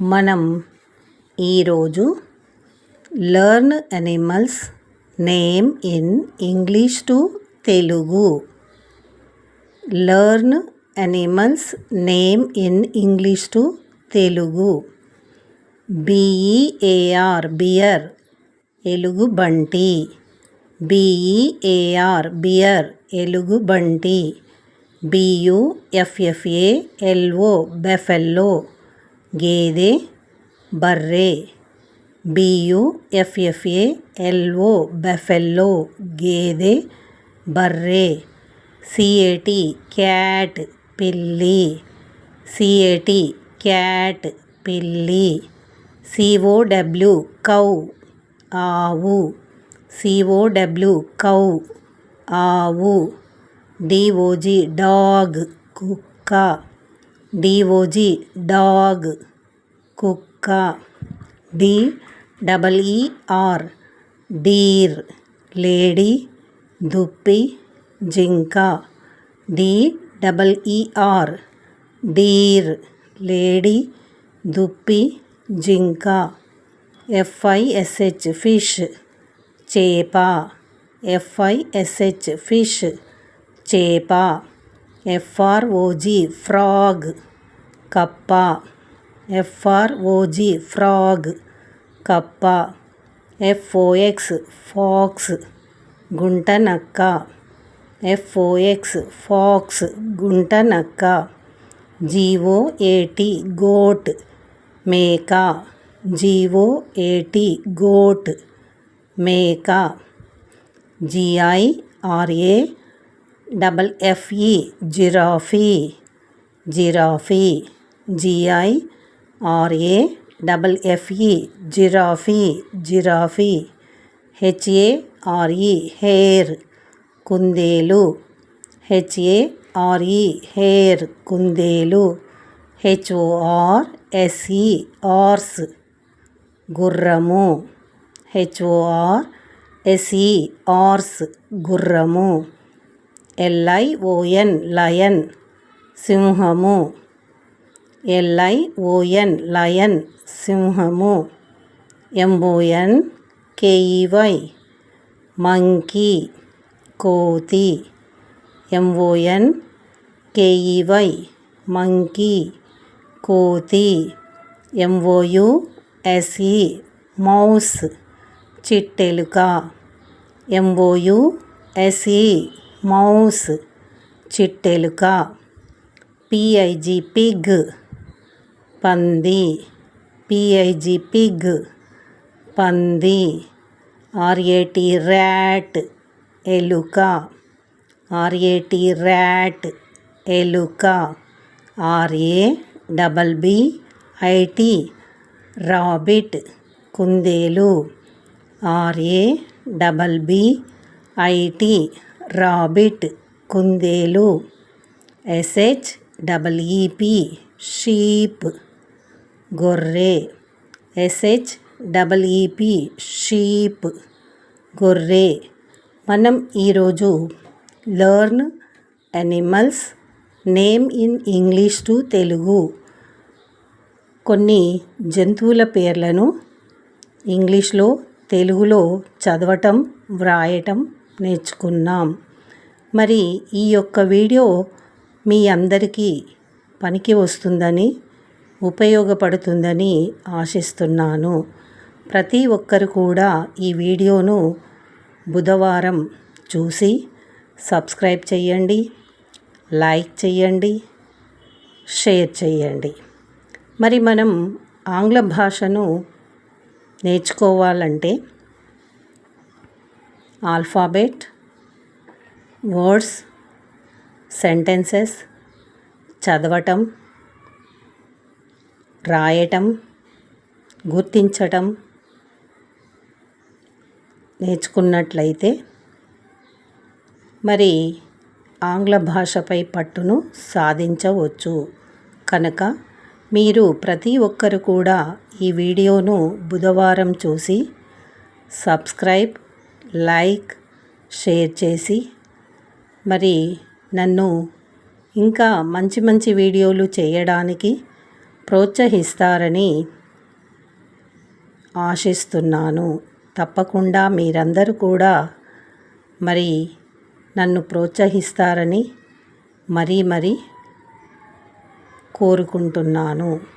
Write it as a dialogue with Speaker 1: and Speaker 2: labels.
Speaker 1: మనం ఈరోజు learn animals name in English to Telugu. Learn animals name in English to Telugu. B E A R bear ఎలుగుబంటి B E A R bear ఎలుగుబంటి బియుఎఫ్ఎఫ్ఏ బెఫెల్లో గేదె బర్రె బియుఎఫ్ఎఫ్ఏ LO buffalo గేదె బర్రె C A T cat పిల్లి C A T cat పిల్లి సిఓడబ్ల్యూ కౌ ఆవు C O W cow ఆవు డిఓజి డాగ్ కుక్క. డిఓజీ డాగ్ కుక్క D double E R deer lady దుప్పి జింక D double E R deer lady దుప్పి జింక F I S H fish చేప F I S H fish చేప. F R O G frog ಕಪ್ಪ F R O G frog ಕಪ್ಪ F O X fox ಗುಂಟನಕ್ಕ F O X fox ಗುಂಟನಕ್ಕ G O A T goat make G O A T goat make G I R A double F E giraffe giraffe G I R A double F E giraffe giraffe H A R E hare కుందేలు H A R E hare కుందేలు H O R S E horse గుర్రము H O R S E horse గుర్రము. ఎల్ఐఓఎన్ lion సింహము ఎల్ఐఓఎన్ lion సింహము MON KEY monkey కోతి MON KEY monkey కోతి MoU S E mouse చిట్టెలుక M O U SE mouse చిట్టెలుక P I G pig పంది P I G pig పంది R A T rat ఎలుక R A T rat ఎలుక R A double B I T rabbit కుందేలు R A double B I T rabbit కుందేలు S H double E P sheep గొర్రె S H double E P sheep గొర్రె. మనం ఈరోజు learn animals name in English to Telugu. కొన్ని జంతువుల పేర్లను ఇంగ్లీష్లో తెలుగులో చదవటం వ్రాయటం నేర్చుకున్నాం. మరి ఈ యొక్క వీడియో మీ అందరికీ పనికి వస్తుందని ఉపయోగపడుతుందని ఆశిస్తున్నాను. ప్రతి ఒక్కరు కూడా ఈ వీడియోను బుధవారం చూసి సబ్స్క్రైబ్ చేయండి లైక్ చేయండి షేర్ చేయండి. మరి మనం ఆంగ్ల భాషను నేర్చుకోవాలంటే ఆల్ఫాబెట్ వర్డ్స్ సెంటెన్సెస్ చదవటం రాయటం గుర్తించటం నేర్చుకున్నట్లయితే మరి ఆంగ్ల భాషపై పట్టును సాధించవచ్చు. కనుక మీరు ప్రతి ఒక్కరు కూడా ఈ వీడియోను బుధవారం చూసి సబ్స్క్రైబ్ లైక్ షేర్ చేసి మరి నన్ను ఇంకా మంచి మంచి వీడియోలు చేయడానికి ప్రోత్సహిస్తారని ఆశిస్తున్నాను. తప్పకుండా మీరందరూ కూడా మరి నన్ను ప్రోత్సహిస్తారని మరీ మరీ కోరుకుంటున్నాను.